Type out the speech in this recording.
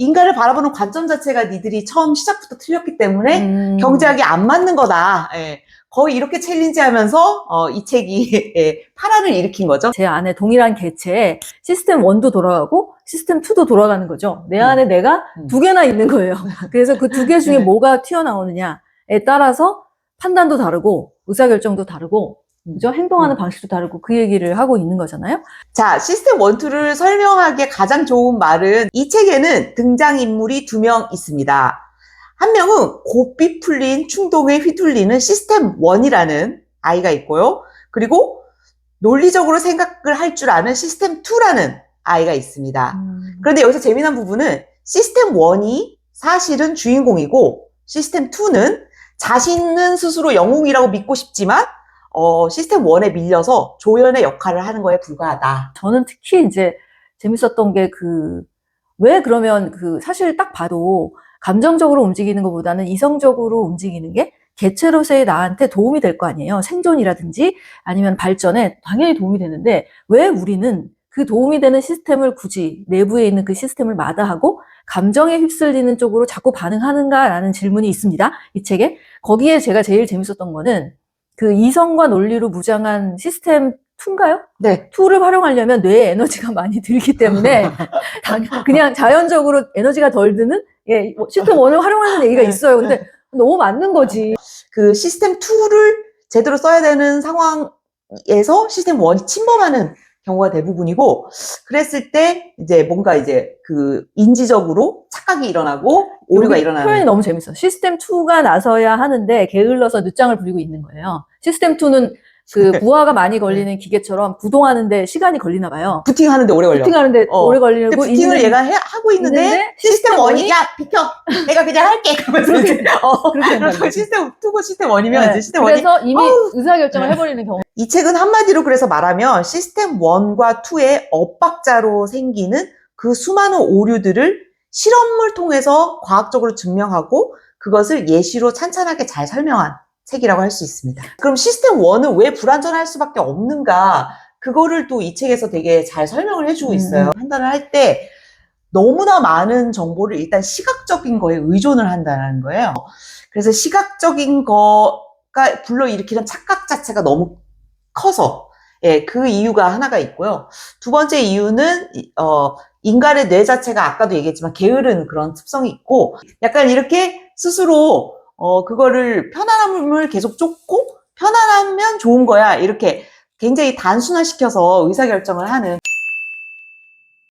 인간을 바라보는 관점 자체가 니들이 처음 시작부터 틀렸기 때문에 음. 경제학이 안 맞는 거다. 예. 거의 이렇게 챌린지하면서 어, 이 책이 예, 파란을 일으킨 거죠. 제 안에 동일한 개체에 시스템 1도 돌아가고 시스템 2도 돌아가는 거죠. 내 음. 안에 내가 음. 두 개나 있는 거예요. 그래서 그 두 개 중에 네. 뭐가 튀어나오느냐에 따라서 판단도 다르고 의사결정도 다르고 그죠? 행동하는 음. 방식도 다르고 그 얘기를 하고 있는 거잖아요. 자, 시스템 1, 2를 설명하기에 가장 좋은 말은 이 책에는 등장인물이 두 명 있습니다. 한 명은 고삐 풀린 충동에 휘둘리는 시스템 1이라는 아이가 있고요. 그리고 논리적으로 생각을 할 줄 아는 시스템 2라는 아이가 있습니다. 음. 그런데 여기서 재미난 부분은 시스템 1이 사실은 주인공이고 시스템 2는 자신은 스스로 영웅이라고 믿고 싶지만 어, 시스템 1에 밀려서 조연의 역할을 하는 거에 불과하다. 저는 특히 이제 재밌었던 게 그, 왜 그러면 그, 사실 딱 봐도 감정적으로 움직이는 것보다는 이성적으로 움직이는 게 개체로서의 나한테 도움이 될 거 아니에요. 생존이라든지 아니면 발전에 당연히 도움이 되는데 왜 우리는 그 도움이 되는 시스템을 굳이 내부에 있는 그 시스템을 마다하고 감정에 휩쓸리는 쪽으로 자꾸 반응하는가라는 질문이 있습니다. 이 책에. 거기에 제가 제일 재밌었던 거는 그 이성과 논리로 무장한 시스템 2인가요? 네. 툴을 활용하려면 뇌에 에너지가 많이 들기 때문에 당- 그냥 자연적으로 에너지가 덜 드는 예, 뭐 시스템 원을 활용하는 얘기가 네. 있어요. 근데 너무 맞는 거지. 그 시스템 2를 제대로 써야 되는 상황에서 시스템 1이 침범하는 경우가 대부분이고, 그랬을 때 이제 뭔가 이제 그 인지적으로 착각이 일어나고 오류가 일어나는. 표현이 너무 재밌어. 시스템 2가 나서야 하는데 게을러서 늦장을 부리고 있는 거예요. 시스템 2는 그 부하가 많이 걸리는 기계처럼 구동하는데 시간이 걸리나 봐요. 부팅하는데 오래 걸려. 부팅하는데 어. 오래 걸리고 부팅을 있는- 얘가 해- 하고 있는데, 있는데 시스템 시스템 1이 원이- 야 비켜 내가 그냥 할게 그러면서 이제 어, 그렇게 된다는 그래서 거지. 시스템 2고 시스템 1이면 네. 이제 시스템 1이 그래서 이미. 의사결정을 네. 해버리는 경우. 이 책은 한마디로 그래서 말하면 시스템 1과 2의 엇박자로 생기는 그 수많은 오류들을 실험을 통해서 과학적으로 증명하고 그것을 예시로 찬찬하게 잘 설명한 책이라고 할 수 있습니다. 그럼 시스템 1은 왜 불완전할 수밖에 없는가? 그거를 또 이 책에서 되게 잘 설명을 해주고 음. 있어요. 판단을 할 때 너무나 많은 정보를 일단 시각적인 거에 의존을 한다는 거예요. 그래서 시각적인 거가 불러일으키는 착각 자체가 너무 커서 예, 그 이유가 하나가 있고요. 두 번째 이유는 이- 어, 인간의 뇌 자체가 아까도 얘기했지만 게으른 그런 특성이 있고 약간 이렇게 스스로 어, 그거를 편안함을 계속 쫓고 편안하면 좋은 거야. 이렇게 굉장히 단순화시켜서 의사결정을 하는